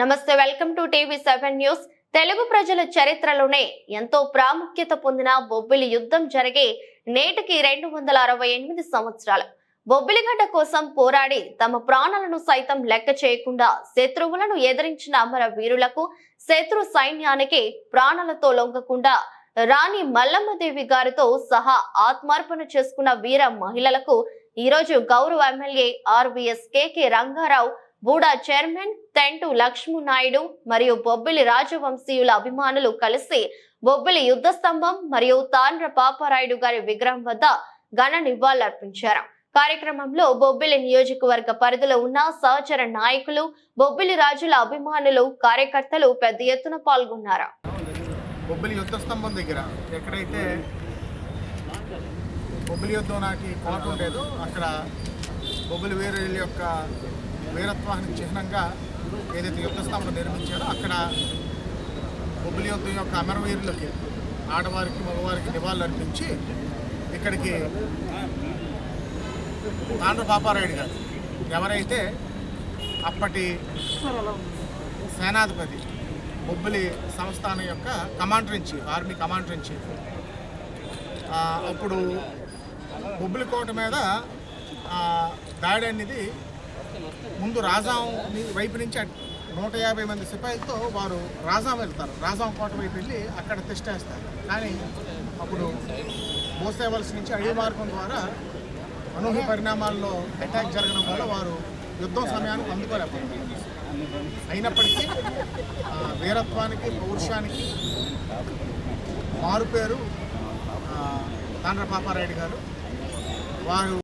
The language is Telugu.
నమస్తే welcome to TV seven news. Telugu ప్రజల చరిత్రలోనే ఎంతో ప్రాముఖ్యత పొందిన బొబ్బిలి యుద్ధం జరిగే నేటికి రెండు వందల అరవై ఎనిమిది సంవత్సరాలు. బొబ్బిలిగడ్డ కోసం పోరాడి తమ ప్రాణాలను సైతం లెక్క చేయకుండా శత్రువులను ఎదిరించిన అమర వీరులకు శత్రు సైన్యానికి ప్రాణాలతో లొంగకుండా రాణి మల్లమ్మదేవి గారితో సహా ఆత్మార్పణ చేసుకున్న వీర మహిళలకు ఈరోజు గౌరవ MLA RVS KK Rangarao బూడా chairman Tentu Lakshmi Naidu మరియు బొబ్బిలి రాజవంశీయుల అభిమానులు కలిసి బొబ్బిలి యుద్ధ స్తంభం మరియు తాండ్ర పాపారాయుడు గారి విగ్రహం వద్ద ఘన నివాళులర్పించారు. కార్యక్రమంలో బొబ్బిలి నియోజకవర్గ పరిధిలో ఉన్న సహచర నాయకులు బొబ్బిలి రాజుల అభిమానులు కార్యకర్తలు పెద్ద ఎత్తున పాల్గొన్నారు. బొబ్బిలి యుద్ధ స్తంభం దగ్గర ఎక్కడైతే బొబ్బిలి యుద్ధం నాటి కోట ఉండేదో అక్కడ బొబ్బిలి వీరుల యొక్క వీరత్వానికి చిహ్నంగా ఏదైతే యుద్ధ నిర్మించారో అక్కడ బొబ్బిలి యుద్ధం యొక్క అమరవీరులకి ఆడవారికి మగవారికి నివాళులు అర్పించి ఇక్కడికి తాండ్ర పాపారాయుడు గారు ఎవరైతే అప్పటి సేనాధిపతి బొబ్బిలి సంస్థానం యొక్క commander in chief army commander in chief అప్పుడు బొబ్బిలి కోట మీద దాడి అనేది ముందు రాజాం వైపు నుంచి నూట యాభై మంది సిపాయిలతో వారు రాజాం వెళ్తారు. రాజాం కోట వైపు వెళ్ళి అక్కడ తిష్టేస్తారు కానీ అప్పుడు మోసేవలసి నుంచి అడవి మార్గం ద్వారా అనూహ్య పరిణామాల్లో అటాక్ జరగడం వల్ల వారు యుద్ధం సమయానికి అందుకోలేకపోయింది అయినప్పటికీ వీరత్వానికి పౌరుషానికి మారుపేరు ఆ, తాండ్ర పాపారాయుడు గారు. వారు